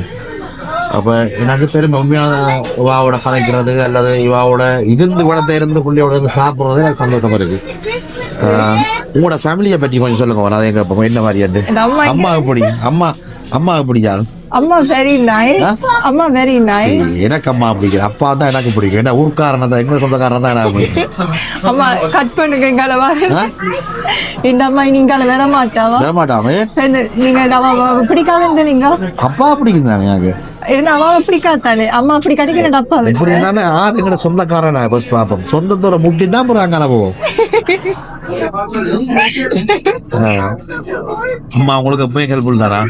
அப்போ எனக்கு பெருமை உண்மையான இவாவோட கதைக்கிறது அல்லது இவாவோட இருந்து குணத்தை இருந்து புள்ளியோட இருந்து சாப்பிட்றது எனக்கு சந்தோஷமா இருக்கு. ஆஹ், உங்களோட ஃபேமிலியை பற்றி கொஞ்சம் சொல்லுங்க நான் எங்க அப்போ என்ன என் அம்மா எப்படி அம்மா அம்மா எப்படி யார் அம்மா வெரி நைஸ் அம்மா வெரி நைஸ் எனக்கு அம்மா பிடிக்கும் அப்பா தான் எனக்கு பிடிக்கும். ஏன்னா ஊர்க்காரனை தான் எங்க சொந்தக்காரன் தான் எனக்கு பிடிக்கும். அம்மா கட் பண்ணுங்க எங்கால வர. இந்த அம்மா நீங்கால வர மாட்டாவா? தரமாட்டாமே என்ன, நீங்க பிடிக்காதுன்னு நீங்க? அப்பா பிடிக்கும் தானே எனக்கு? என்ன அவ பிடிக்காதானே? அம்மா அப்படி கிடைக்கிற அப்பா இப்படி என்னன்னா ஆறு எங்கட சொந்தக்காரன் பஸ் பார்ப்போம் சொந்தத்தோட முட்டி தான் அப்புறம் அங்கே போவோம். அம்மா உங்களுக்கு எப்பயும் தானா?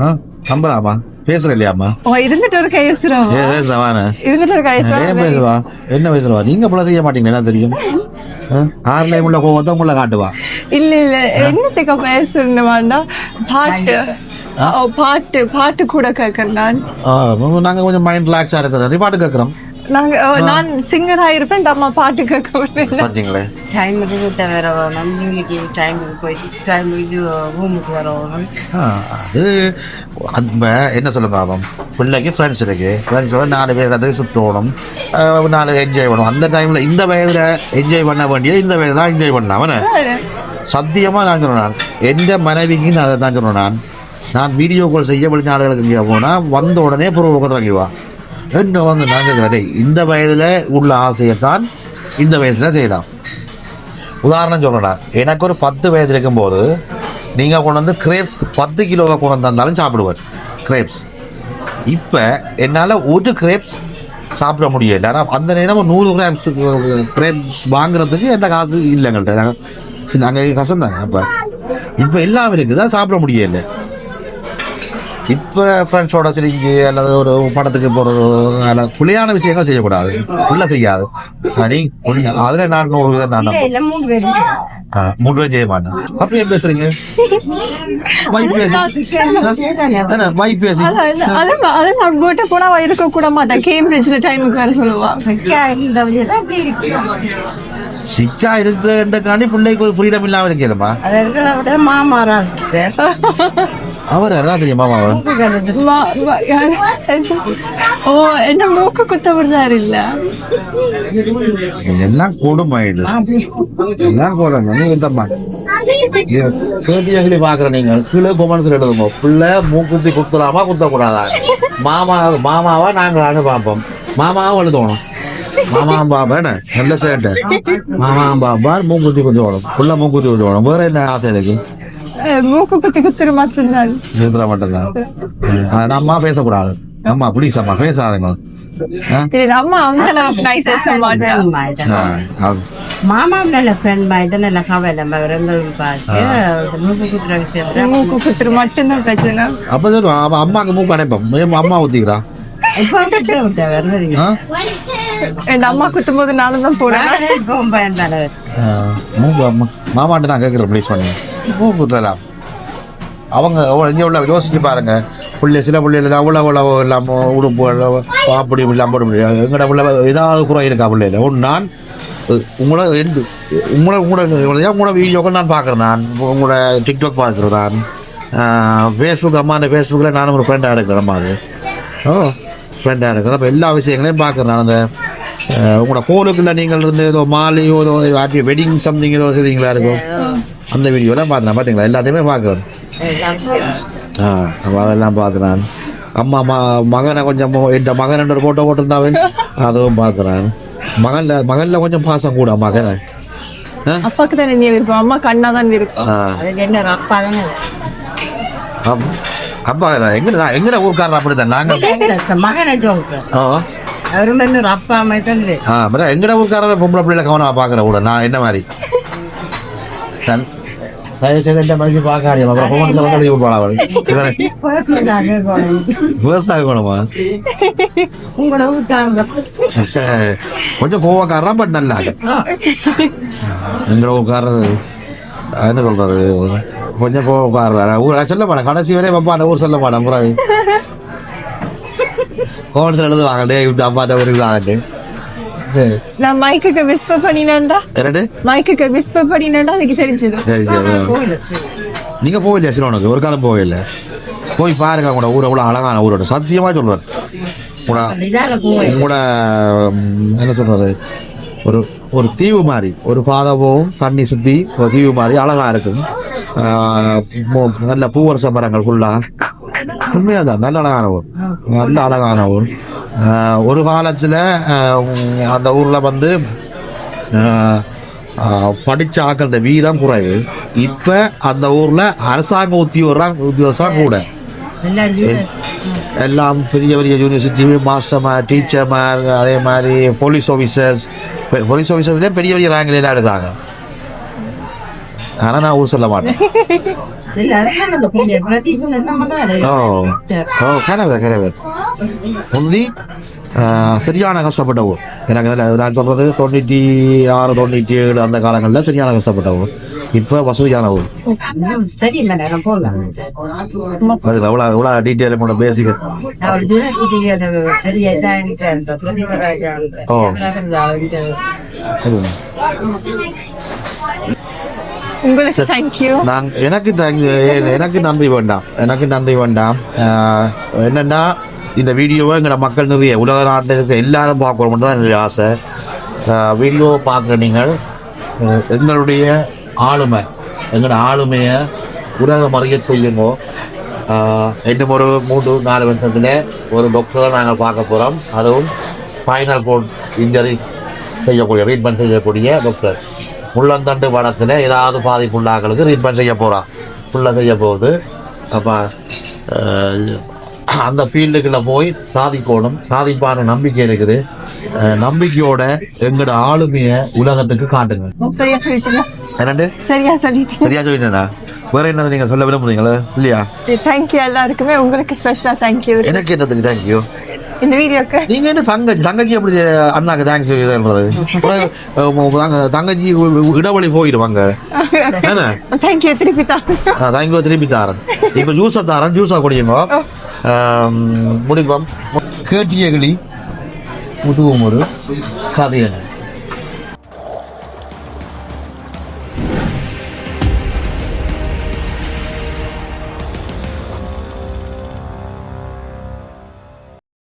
ஆ நம்பலாமா பேசுற ஓ இருந்துட்டு ஒரு கைசுறோம் ஏ பேசுறவானே இருந்துட்டு ஒரு ஏன் கைசுறோம் பேசுவா என்ன பேசுவா நீங்க போல செய்ய மாட்டீங்க என்ன தெரியும்? ஆறுல உள்ள கோவத்தை உங்களை காட்டுவா. இல்ல இல்ல. என்னத்துக்கு பேசணுமாண்டா பாட்டு. பாட்டு பாட்டு கூட கேட்கறேன் நான். ஆ, நாங்க கொஞ்சம் மைண்ட் ரிலாக்ஸா இருக்குது நீ பாட்டு கேட்குறோம். நாங்க ஓ, நான் சிங்கரா இருப்பேன் அம்மா பாட்டு கேட்க முடியல பார்த்தீங்களே டைம் விட்டு வேற வரணும் இன்னைக்கு டைம் போயிட்டு டைம் இது ரூமுக்கு வரணும் ஆ, அது அந்த என்ன சொல்லுங்க அவன் பிள்ளைக்கு ஃப்ரெண்ட்ஸ் இருக்கு. ஃப்ரெண்ட்ஸோட நாலு பேர் அதை சுற்றணும் அஹ் நாலு என்ஜாய் பண்ணுவோம். அந்த டைமில் இந்த வயதில் என்ஜாய் பண்ண வேண்டியது இந்த வயதில் தான் என்ஜாய் பண்ணலாம் அவனை சத்தியமாக நான் நான். எந்த மனைவிக்கு நான் அதை தான் சொல்லுவேன் நான் வீடியோ கால் செய்ய வெளிநாடுகளுக்கு இங்கே போனால் வந்த உடனே பொருள் பக்கத்தில் வாங்கிடுவா என்ன வந்து நான் கேட்குறேன் இந்த வயதில் உள்ள ஆசையை தான் இந்த வயசில் செய்யலாம். உதாரணம் சொல்லணும் எனக்கு ஒரு பத்து வயது இருக்கும்போது நீங்கள் கொண்டு வந்து கிரேப்ஸ் பத்து கிலோவை கொண்டு வந்தாலும் சாப்பிடுவேன் கிரேப்ஸ் இப்போ என்னால் ஒரு கிரேப்ஸ் சாப்பிட முடியல. ஆனால் அந்த நேரம் நூறு கிராம்ஸ் கிரேப்ஸ் வாங்குறதுக்கு என்ன காசு இல்லை எங்கள்கிட்ட நாங்கள் நாங்கள் கஷ்டம் தானே அப்போ? இப்போ எல்லாம் இருக்குது? தான் சாப்பிட முடியல. இப்போ ஃப்ரெண்ட்ஸோட சரிங்க அல்லது ஒரு படத்துக்கு போகிறது அல்லது புள்ளையான விஷயங்கள் செய்யக்கூடாது. புள்ள செய்யாது. நீ அதில் நான் நூறு நான் மூணு பேரும் செய்ய மாட்டேன். அப்படி ஏன் பேசுறீங்க? மை பேசி மை பேசி வீட்டை போனா இருக்க கூட மாட்டேன் கேம்பிரிட்ஜ்ல டைமுக்கு வேற சொல்லுவா. சிக்கா இருக்கிற பிள்ளைக்கு ஒரு ஃப்ரீடம் இல்லாம இருக்கேன்ப்பா அது இருக்கிறத விட மாமாரா அவர் யாரா தெரியுமா யாரு? ஓ என்ன மூக்கு குத்த விடுறாரு இல்ல. எல்லாம் கொடுமை இது எல்லாம் கொடுமை. நீங்க இந்தம்மா. கேள்வி பாக்குற நீங்க கீழே கொமன்ஸ் எழுதுங்க. பிள்ளை மூக்குத்தி குத்துறாமா குத்தக்கூடாதா? மாமா மாமாவா நாங்க அனு பார்ப்போம். மாமாவும் எழுதணும். மாமா பாபா என்ன? நல்ல சேட்டை மாமா பாபா மூக்குத்தி குத்துவோம் புள்ள மூக்குத்தி குத்துவோம் வேற என்ன ஆசை இருக்கு? அஹ், மூக்கு குத்தி குத்துற மட்டும்தான். எழுதுற மட்டும்தான் அம்மா பேசக்கூடாது. அம்மா ப்ளீஸ் அம்மா பேசாதீங்க. அம்மா. மாமா நல்ல ஃப்ரெண்ட் நல்ல கவலை பார்த்து மூக்கு குத்துற விஷயத்துல மூக்கு குத்துற மட்டும்தான் பிரச்சனை. அப்ப சொல்லு அவ அம்மாக்கு மூக்கு அடைப்போம். அம்மா ஊத்திக்கிறா? என் அம்மா குத்தும் போது நானும் தான் போனேன் இப்போ பயந்தானே ஆ, மூக்கு அம்மா. மாமாட்ட நான் கேட்குறேன் ப்ளீஸ் பண்ணி பூ குத்தலாம். அவங்க இங்கே உள்ள யோசிச்சு பாருங்க. பிள்ளை சில பிள்ளைகள் அவ்வளோ அவ்வளோ இல்லாமல் உடுப்பு அப்படி இல்லாமல் போட முடியாது. எங்கட பிள்ளை ஏதாவது குறை இருக்கா பிள்ளைல ஒன்று நான் உங்களோட எந்த உங்களோட உங்களோட உங்களோட வீடியோக்கள் நான் பார்க்குறேன் நான்? உங்களோட டிக்டாக் பார்க்குறேன் நான். ஃபேஸ்புக் அம்மா அந்த ஃபேஸ்புக்கில் நானும் ஒரு ஃப்ரெண்டாக எடுக்கிறேன் அம்மா அது. ஓ ஃப்ரெண்டாக எடுக்கிறேன். அப்போ எல்லா விஷயங்களையும் பார்க்குறேன் நான் அந்த உங்களோட கோலுக்குள்ள நீங்கள் இருந்து ஏதோ மாலையோ ஏதோ ஆட்டி வெட்டிங் சம்திங் ஏதோ செய்தீங்களா இருக்கும்? அந்த வீடியோலாம் பார்த்தேன் பார்த்தீங்களா? எல்லாத்தையுமே பார்க்குறேன் ஆ அப்போ அதெல்லாம் பார்க்குறேன் அம்மா ம மகனை கொஞ்சம் என் மகன் ஒரு ஃபோட்டோ போட்டிருந்தாவே அதுவும் பார்க்குறேன். மகனில் மகனில் கொஞ்சம் பாசம் கூட மகனை. ஆ? அப்பாக்கு தான் நீ விருப்பம்? அம்மா கண்ணா தான் விருப்பம். ஆ. அப்பா தானே? அப்- அப்பா எங்கட எங்கட ஊர்க்காரர் அப்படித்தான் நாங்கள் மகனை எங்கட ஊர்க்காரர் பொம்பளை பிள்ளைல கவனமாக பார்க்குற கூட. நான் என்ன மாதிரி? கொஞ்சம் கோவக்காரன் பட் நல்லா எங்களோட ஊர்க்காரர் என்ன சொல்றது? கொஞ்சம் கோவக்காரர் ஊர் சொல்ல மாட்டேன். கடைசி வரை அப்பா அந்த ஊர் சொல்ல மாட்டேன். கோவத்தில் எழுதுவாங்க டே இப்படி அப்பாட்ட ஒரு இதாகட்டு நான் மைக்குக்கு விஸ்பர் பண்ணினேன்டா என்னட்டு மைக்குக்கு விஸ்பர் பண்ணினேன்டா அதுக்கு தெரிஞ்சது நீங்க போகலையா சிலோனுக்கு ஒரு காலம் போகல போய் பாருங்க உங்களோட ஊர் எவ்வளோ அழகான ஊரோட சத்தியமா சொல்றேன் உங்களோட என்ன சொல்றது ஒரு ஒரு தீவு மாதிரி ஒரு பாதவும் தண்ணி சுத்தி ஒரு தீவு மாதிரி அழகா இருக்கும் நல்ல பூவரச மரங்கள் ஃபுல்லா உண்மையா தான் நல்ல அழகான ஊர் நல்ல அழகான ஊர் ஒரு காலத்துல அந்த ஊர்ல வந்து படிச்ச ஆக்கள வீதம் குறைவு. இப்ப அந்த ஊர்ல அரசாங்க உத்தியோகம் உத்தியோகம் கூட. எல்லாம் பெரிய பெரிய யூனிவர்சிட்டி மாஸ்டர்மார் டீச்சர்மார் அதே மாதிரி போலீஸ் ஆஃபீஸர்ஸ் போலீஸ் ஆஃபீஸர்ஸ்லேயே பெரிய பெரிய ரேங்க்ல எல்லாம் எடுக்காங்க ஆனால் நான் ஊர் சொல்ல மாட்டேன். ஓ கனவர் கனவர் முந்தி சரியான கஷ்டப்பட்ட ஊர். எனக்கு நான் சொல்றது தொண்ணூற்றி ஆறு தொண்ணூற்றி ஏழு அந்த காலங்களில் சரியான கஷ்டப்பட்ட ஊர். இப்போ வசதியான ஊர். சரி மேடம் போகலாம் அது எவ்வளோ எவ்வளோ டீட்டெயில் பண்ண பேசிக்க. ஓ. உங்களுக்கு தேங்க்யூ நான் எனக்கு எனக்கு நன்றி வேண்டாம். எனக்கு நன்றி வேண்டாம். என்னன்னா இந்த வீடியோவை எங்களோட மக்கள் நிறைய உலக நாட்டில் இருக்க எல்லாரும் பார்க்கணும் தான் என்னுடைய ஆசை. வீடியோ பார்க்குற நீங்கள் எங்களுடைய ஆளுமை எங்களோட ஆளுமையை உலகம் அறிய செய்யுங்க. இன்னும் ஒரு மூன்று நாலு வருஷத்தில் ஒரு டாக்டரை நாங்கள் பார்க்க போகிறோம் அதுவும் ஃபைனல் போர்ட் இன்ஜரி செய்யக்கூடிய ட்ரீட்மெண்ட் செய்யக்கூடிய டாக்டர் முள்ளந்தண்டு வடத்தில் ஏதாவது பாதிப்புள்ளாக்களுக்கு ட்ரீட்மெண்ட் செய்ய போகிறான் ஃபுல்லாக செய்ய போகுது. அப்போ அந்த ஃபீல்டுக்குள்ள போய் சாதிக்கணும். சாதிப்பான நம்பிக்கை இருக்குது. நம்பிக்கையோட எங்களோட ஆளுமையை உலகத்துக்கு காட்டுங்க. சரியா சொல்லிட்டீங்க? என்னண்டு? சரியா சொல்லிட்டீங்க. சரியா சொல்லிட்டேனா வேற என்னது நீங்கள் சொல்ல விரும்புறீங்களா? இல்லையா? தேங்க்யூ எல்லாருக்குமே. உங்களுக்கு ஸ்பெஷலா தேங்க்யூ எனக்கு என்னதுக்கு தேங்க்யூ இந்த வீடியோக்கு நீங்க என்ன தங்கச்சி தங்கச்சி எப்படி அண்ணாக்கு தேங்க்ஸ் சொல்றது தங்கச்சி இடவழி போயிடுவாங்க என்ன? தேங்க்யூ திருப்பி தான் தேங்க்யூ திருப்பி தாரன். இப்போ ஜூஸை தாரன் ஜூஸாக குடியுங்க. முடிப்போம் கேட்டிய கிளி முதுகும் ஒரு கதையன்.